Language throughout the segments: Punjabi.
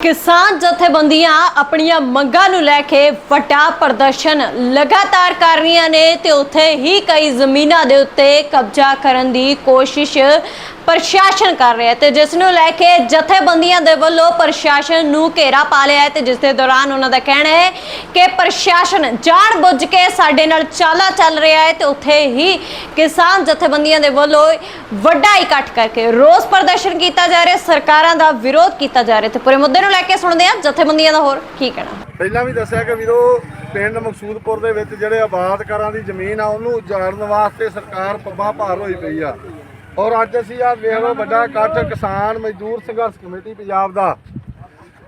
ਕਿਸਾਨ ਜਥੇਬੰਦੀਆਂ ਆਪਣੀਆਂ ਮੰਗਾਂ ਨੂੰ ਲੈ ਕੇ ਵੱਡਾ ਪ੍ਰਦਰਸ਼ਨ ਲਗਾਤਾਰ ਕਰ ਰਹੀਆਂ ਨੇ ਤੇ ਉੱਥੇ ਹੀ ਕਈ ਜ਼ਮੀਨਾਂ ਦੇ ਉੱਤੇ ਕਬਜ਼ਾ ਕਰਨ ਦੀ ਕੋਸ਼ਿਸ਼ ਪ੍ਰਸ਼ਾਸਨ ਕਰ ਰਿਹਾ ਹੈ ਤੇ ਜਿਸ ਨੂੰ ਲੈ ਕੇ ਜਥੇਬੰਦੀਆਂ ਦੇ ਵੱਲੋਂ ਪ੍ਰਸ਼ਾਸਨ ਨੂੰ ਘੇਰਾ ਪਾ ਲਿਆ ਹੈ ਤੇ ਜਿਸ ਦੇ ਦੌਰਾਨ ਉਹਨਾਂ ਦਾ ਕਹਿਣਾ ਹੈ ਕਿ ਪ੍ਰਸ਼ਾਸਨ ਜਾਣ ਬੁੱਝ ਕੇ ਸਾਡੇ ਨਾਲ ਚਾਲਾ ਚੱਲ ਰਿਹਾ ਹੈ ਤੇ ਉੱਥੇ ਹੀ ਕਿਸਾਨ ਜਥੇਬੰਦੀਆਂ ਦੇ ਵੱਲੋਂ ਵੱਡਾ ਇਕੱਠ ਕਰਕੇ ਰੋਸ ਪ੍ਰਦਰਸ਼ਨ ਕੀਤਾ ਜਾ ਰਿਹਾ ਸਰਕਾਰਾਂ ਦਾ ਵਿਰੋਧ ਕੀਤਾ ਜਾ ਰਿਹਾ ਤੇ ਪੂਰੇ ਮੁੱਦੇ ਨੂੰ ਲੈ ਕੇ ਸੁਣਦੇ ਹਾਂ ਜਥੇਬੰਦੀਆਂ ਦਾ ਹੋਰ ਕੀ ਕਹਿਣਾ। ਪਹਿਲਾਂ ਵੀ ਦੱਸਿਆ ਕਿ ਵੀਰੋ, ਪਿੰਡ ਮਕਸੂਦਪੁਰ ਦੇ ਵਿੱਚ ਜਿਹੜੇ ਆਬਾਦਕਾਰਾਂ ਦੀ ਜ਼ਮੀਨ ਆ, ਉਹਨੂੰ ਉਜਾੜਨ ਵਾਸਤੇ ਸਰਕਾਰ ਪੱਬਾਂ ਭਾਰ ਹੋਈ ਪਈ ਆ। ਔਰ ਅੱਜ ਅਸੀਂ ਆ ਵੇਖ ਲਓ ਵੱਡਾ ਇਕੱਠ ਕਿਸਾਨ ਮਜ਼ਦੂਰ ਸੰਘਰਸ਼ ਕਮੇਟੀ ਪੰਜਾਬ ਦਾ।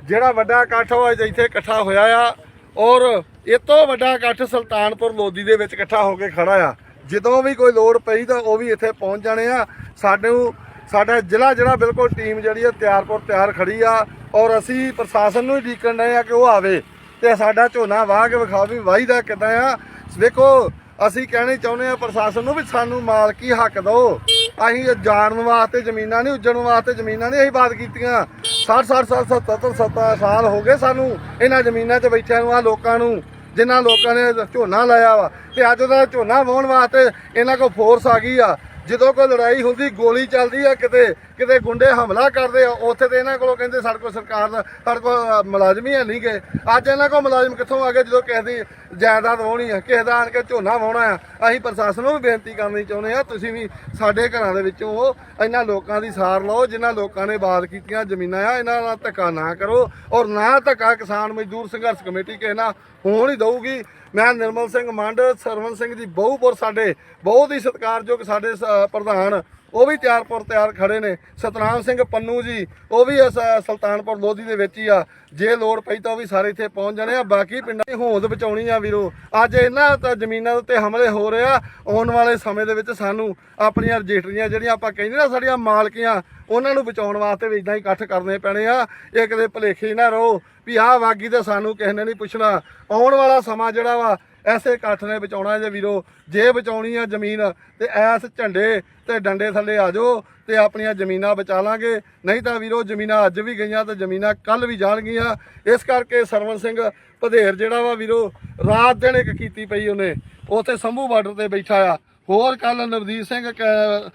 ਜਿਹੜਾ ਵੱਡਾ ਇਕੱਠ ਉਹ ਅੱਜ ਇੱਥੇ ਇਕੱਠਾ ਹੋਇਆ ਆ ਔਰ ਇਹ ਤੋਂ ਵੱਡਾ ਇਕੱਠ ਸੁਲਤਾਨਪੁਰ ਲੋਧੀ ਦੇ ਵਿੱਚ ਇਕੱਠਾ ਹੋ ਕੇ ਖੜਾ ਆ। ਜਦੋਂ ਵੀ ਕੋਈ ਲੋੜ ਪਈ ਤਾਂ ਉਹ ਵੀ ਇੱਥੇ ਪਹੁੰਚ ਜਾਣੇ ਆ। ਸਾਨੂੰ, ਸਾਡਾ ਜ਼ਿਲ੍ਹਾ ਜਿਹੜਾ ਬਿਲਕੁਲ ਟੀਮ ਜਿਹੜੀ ਆ ਤਿਆਰਪੁਰ ਤਿਆਰ ਖੜੀ ਆ ਔਰ ਅਸੀਂ ਪ੍ਰਸ਼ਾਸਨ ਨੂੰ ਹੀ ਡੀਕਣ ਡਏ ਆ ਕਿ ਉਹ ਆਵੇ ਤੇ ਸਾਡਾ ਝੋਨਾ ਵਾਹ ਕੇ ਵਿਖਾ ਵੀ ਵਾਹੀ ਦਾ ਕਿੱਦਾਂ ਆ। ਵੇਖੋ, ਅਸੀਂ ਕਹਿਣੇ ਚਾਹੁੰਦੇ ਆ ਪ੍ਰਸ਼ਾਸਨ ਨੂੰ ਵੀ ਸਾਨੂੰ ਮਾਲਕੀ ਹੱਕ ਦਿਓ। ਅਸੀਂ ਜਾਣ ਵਾਸਤੇ ਜ਼ਮੀਨਾਂ ਨਹੀਂ, ਉੱਜਣ ਵਾਸਤੇ ਜ਼ਮੀਨਾਂ ਨਹੀਂ ਅਸੀਂ ਬਾਤ ਕੀਤੀਆਂ। 60 60 70 70 70 ਸਾਲ ਹੋ ਗਏ ਸਾਨੂੰ ਇਹਨਾਂ ਜ਼ਮੀਨਾਂ 'ਚ ਬੈਠਿਆਂ ਨੂੰ ਆ ਲੋਕਾਂ ਨੂੰ, ਜਿਨ੍ਹਾਂ ਲੋਕਾਂ ਨੇ ਝੋਨਾ ਲਾਇਆ ਵਾ ਤੇ ਅੱਜ ਉਹਦਾ ਝੋਨਾ ਵਾਹੁਣ ਵਾਸਤੇ ਇਹਨਾਂ ਕੋਲ ਫੋਰਸ ਆ ਗਈ ਆ। ਜਦੋਂ ਕੋਈ ਲੜਾਈ ਹੁੰਦੀ, ਗੋਲੀ ਚੱਲਦੀ ਆ, ਕਿਤੇ ਕਿਤੇ ਗੁੰਡੇ ਹਮਲਾ ਕਰਦੇ ਆ, ਉੱਥੇ ਤੇ ਇਹਨਾਂ ਕੋਲੋਂ ਕਹਿੰਦੇ ਸਾਡੇ ਕੋਲ ਸਰਕਾਰ ਦਾ, ਸਾਡੇ ਕੋਲ ਮੁਲਾਜ਼ਮ ਹੀ ਹੈ ਨਹੀਂ ਗਏ ਅੱਜ ਇਹਨਾਂ ਕੋਲ ਮੁਲਾਜ਼ਮ ਕਿੱਥੋਂ ਆ ਗਏ ਜਦੋਂ ਕਿਸੇ ਦੀ ਜਾਇਦਾਦ ਵਾਉਣੀ ਆ, ਕਿਸੇ ਦਾ ਆਣ ਕੇ ਝੋਨਾ ਵਾਹੁਣਾ ਆ? ਅਸੀਂ ਪ੍ਰਸ਼ਾਸਨ ਨੂੰ ਵੀ ਬੇਨਤੀ ਕਰਨੀ ਚਾਹੁੰਦੇ ਆ, ਤੁਸੀਂ ਵੀ ਸਾਡੇ ਘਰਾਂ ਦੇ ਵਿੱਚੋਂ ਇਹਨਾਂ ਲੋਕਾਂ ਦੀ ਸਾਰ ਲਓ, ਜਿਨ੍ਹਾਂ ਲੋਕਾਂ ਨੇ ਬਾਦ ਕੀਤੀਆਂ ਜ਼ਮੀਨਾਂ ਆ, ਇਹਨਾਂ ਨਾਲ ਧੱਕਾ ਨਾ ਕਰੋ, ਔਰ ਨਾ ਧੱਕਾ ਕਿਸਾਨ ਮਜ਼ਦੂਰ ਸੰਘਰਸ਼ ਕਮੇਟੀ ਕਿਸੇ ਨਾਲ ਹੋਣ ਹੀ ਦਊਗੀ। ਮੈਂ ਨਿਰਮਲ ਸਿੰਘ ਮੰਡ ਸਰਵਨ ਸਿੰਘ ਜੀ ਬਹੁਪੁਰ ਸਾਡੇ, ਬਹੁਤ ਹੀ ਸਤਿਕਾਰਯੋਗ ਸਾਡੇ ਸ- ਪ੍ਰਧਾਨ, ਉਹ ਵੀ ਤਿਆਰਪੁਰ ਤਿਆਰ ਖੜੇ ਨੇ। ਸਤਨਾਮ ਸਿੰਘ ਪੰਨੂ ਜੀ, ਉਹ ਵੀ ਇਸ ਸੁਲਤਾਨਪੁਰ ਲੋਧੀ ਦੇ ਵਿੱਚ ਹੀ ਆ। ਜੇ ਲੋੜ ਪਈ ਤਾਂ ਉਹ ਵੀ ਸਾਰੇ ਇੱਥੇ ਪਹੁੰਚ ਜਾਣੇ ਆ। ਬਾਕੀ ਪਿੰਡਾਂ ਦੀ ਹੋਂਦ ਬਚਾਉਣੀ ਆ ਵੀਰੋ। ਅੱਜ ਇਹਨਾਂ ਤਾਂ ਜ਼ਮੀਨਾਂ ਦੇ ਉੱਤੇ ਹਮਲੇ ਹੋ ਰਹੇ ਆ। ਆਉਣ ਵਾਲੇ ਸਮੇਂ ਦੇ ਵਿੱਚ ਸਾਨੂੰ ਆਪਣੀਆਂ ਰਜਿਸਟਰੀਆਂ ਜਿਹੜੀਆਂ ਆਪਾਂ ਕਹਿੰਦੇ ਨਾ, ਸਾਡੀਆਂ ਮਾਲਕੀਆਂ ਉਹਨਾਂ ਨੂੰ ਬਚਾਉਣ ਵਾਸਤੇ ਵੀ ਇਦਾਂ ਹੀ ਇਕੱਠ ਕਰਨੇ ਪੈਣੇ ਆ। ਇਹ ਕਦੇ ਭਲੇਖੇ ਨਾ ਰਹੋ ਵੀ ਆਹ ਵਾਗੀ ਤੇ ਸਾਨੂੰ ਕਿਸੇ ਨੇ ਨਹੀਂ ਪੁੱਛਣਾ। ਆਉਣ ਵਾਲਾ ਸਮਾਂ ਜਿਹੜਾ ਵਾ, ਐਸੇ ਇਕੱਠ ਨੇ ਬਚਾਉਣਾ ਜੇ ਵੀਰੋ। ਜੇ ਬਚਾਉਣੀ ਆ ਜ਼ਮੀਨ, ਤੇ ਐਸ ਝੰਡੇ ਤੇ ਡੰਡੇ ਥੱਲੇ ਆ ਜਾਓ ਤੇ ਆਪਣੀਆਂ ਜ਼ਮੀਨਾਂ ਬਚਾ ਲਾਂਗੇ। ਨਹੀਂ ਤਾਂ ਵੀਰੋ, ਜ਼ਮੀਨਾਂ ਅੱਜ ਵੀ ਗਈਆਂ ਤੇ ਜ਼ਮੀਨਾਂ ਕੱਲ ਵੀ ਜਾਣਗੀਆਂ। ਇਸ ਕਰਕੇ ਸਰਵਨ ਸਿੰਘ ਪਧੇਰ ਜਿਹੜਾ ਵਾ ਵੀਰੋ, ਰਾਤ ਦਿਨ ਇੱਕ ਕੀਤੀ ਪਈ ਉਹਨੇ। ਉੱਥੇ ਸੰਭੂ ਬਾਰਡਰ ਤੇ ਬੈਠਾ ਆ। ਹੋਰ ਕੱਲ ਨਵਦੀਪ ਸਿੰਘ ਕ-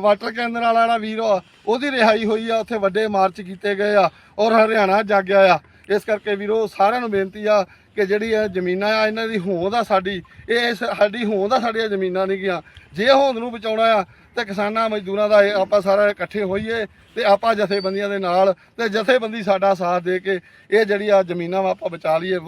ਵਾਟਰ ਕੇਂਦਰ ਵਾਲਾ ਜਿਹੜਾ ਵੀਰ ਆ, ਉਹਦੀ ਰਿਹਾਈ ਹੋਈ ਆ, ਉੱਥੇ ਵੱਡੇ ਮਾਰਚ ਕੀਤੇ ਗਏ ਆ ਔਰ ਹਰਿਆਣਾ ਜਾਗਿਆ ਆ। ਇਸ ਕਰਕੇ ਵੀਰੋ ਸਾਰਿਆਂ ਨੂੰ ਬੇਨਤੀ ਆ ਕਿ ਜਿਹੜੀ ਇਹ ਜ਼ਮੀਨਾਂ ਆ, ਇਹਨਾਂ ਦੀ ਹੋਂਦ ਆ ਸਾਡੀ, ਇਹ ਇਸ- ਸਾਡੀ ਹੋਂਦ ਆ, ਸਾਡੀਆਂ ਜ਼ਮੀਨਾਂ ਨਹੀਂ ਗਿਆ ਜੇ ਹੋਂਦ ਨੂੰ ਬਚਾਉਣਾ ਆ, ਤੇ ਕਿਸਾਨਾਂ, ਮਜ਼ਦੂਰਾਂ ਦਾ ਇਹ ਆਪਾਂ ਸਾਰਾ ਇਕੱਠੇ ਹੋਈਏ ਤੇ ਆਪਾਂ ਜਥੇਬੰਦੀਆਂ ਦੇ ਨਾਲ ਤੇ ਜਥੇਬੰਦੀ ਸਾਡਾ ਸਾਥ ਦੇ ਕੇ ਇਹ ਜਿਹੜੀ ਆ ਜ਼ਮੀਨਾਂ ਵਾ ਆਪਾਂ ਬਚਾ ਲਈਏ।